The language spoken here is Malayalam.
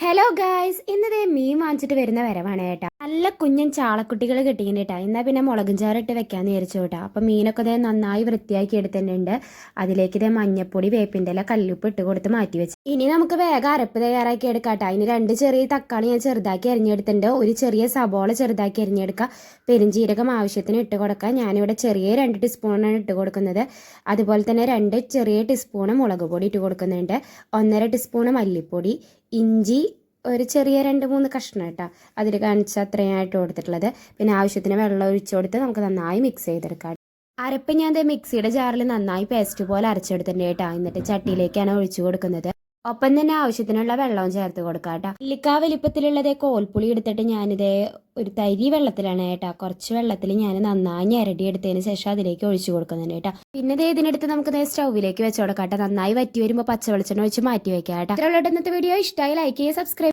ഹലോ ഗായ്സ് ഇന്നതേ മീൻ വാങ്ങിച്ചിട്ട് വരുന്ന വരവാണ് കേട്ടാ. നല്ല കുഞ്ഞൻ ചാളക്കുട്ടികൾ കിട്ടിയിട്ടുണ്ട് കേട്ടാ എന്നാ പിന്നെ മുളകും ചാറിട്ട് വെക്കാൻ വിചാരിച്ചു കേട്ടാ അപ്പൊ മീനൊക്കെ ഇതേ നന്നായി വൃത്തിയാക്കി എടുത്തിട്ടുണ്ട്. അതിലേക്ക് ഇതേ മഞ്ഞപ്പൊടി വേപ്പിന്റെ ഇല കല്ലുപ്പ് ഇട്ട് കൊടുത്ത് മാറ്റി വെച്ചു. ഇനി നമുക്ക് വേഗം അരപ്പ് തയ്യാറാക്കി എടുക്കാം എടുക്കാട്ടോ അതിന് രണ്ട് ചെറിയ തക്കാളി ഞാൻ ചെറുതാക്കി അരിഞ്ഞെടുത്തിട്ടുണ്ട്. ഒരു ചെറിയ സബോള ചെറുതാക്കി അരിഞ്ഞെടുക്കുക പെരുംജീരകം ആവശ്യത്തിന് ഇട്ട് കൊടുക്കുക ഞാനിവിടെ ചെറിയ രണ്ട് ടീസ്പൂണാണ് ഇട്ട് കൊടുക്കുന്നത്. അതുപോലെ തന്നെ രണ്ട് ചെറിയ ടീസ്പൂണ് മുളക് പൊടി ഇട്ട് കൊടുക്കുന്നുണ്ട്. ഒന്നര ടീസ്പൂണ് മല്ലിപ്പൊടി ഇഞ്ചി ഒരു ചെറിയ രണ്ട് മൂന്ന് കഷ്ണം കേട്ടോ. അതിൽ കാണിച്ച അത്രയായിട്ട് കൊടുത്തിട്ടുള്ളത്. പിന്നെ ആവശ്യത്തിന് വെള്ളം ഒഴിച്ചു കൊടുത്ത് നമുക്ക് നന്നായി മിക്സ് ചെയ്തെടുക്കാം. അരപ്പ് ഞാൻ മിക്സിയുടെ ജാറിൽ നന്നായി പേസ്റ്റ് പോലെ അരച്ചെടുത്തിട്ടുണ്ട് കേട്ടോ. എന്നിട്ട് ചട്ടിയിലേക്കാണ് ഒഴിച്ചു കൊടുക്കുന്നത്. ഒപ്പം തന്നെ ആവശ്യത്തിനുള്ള വെള്ളവും ചേർത്ത് കൊടുക്കാം കേട്ടോ. ഇല്ലിക്കാ വലിപ്പത്തിലുള്ളത് കോൽപ്പുളി എടുത്തിട്ട് ഞാനിത് ഒരു തരി വെള്ളത്തിലാണ് കേട്ടോ. കുറച്ച് വെള്ളത്തിൽ ഞാൻ നന്നായി ഞരടി എടുത്തതിന് ശേഷം അതിലേക്ക് ഒഴിച്ചു കൊടുക്കുന്നുണ്ട് കേട്ടോ. പിന്നെ ദേ ഇതിനെടുത്ത് നമുക്ക് സ്റ്റൗവിലേക്ക് വെച്ച് കൊടുക്കാം കേട്ടോ. നന്നായി വറ്റി വരുമ്പോൾ പച്ച വെളിച്ചെണ്ണ ഒഴിച്ച് മാറ്റി വെക്കാം കേട്ടോ. ഇന്നത്തെ വീഡിയോ ഇഷ്ടമായി ലൈക്ക് ചെയ്യുക സബ്സ്ക്രൈബ്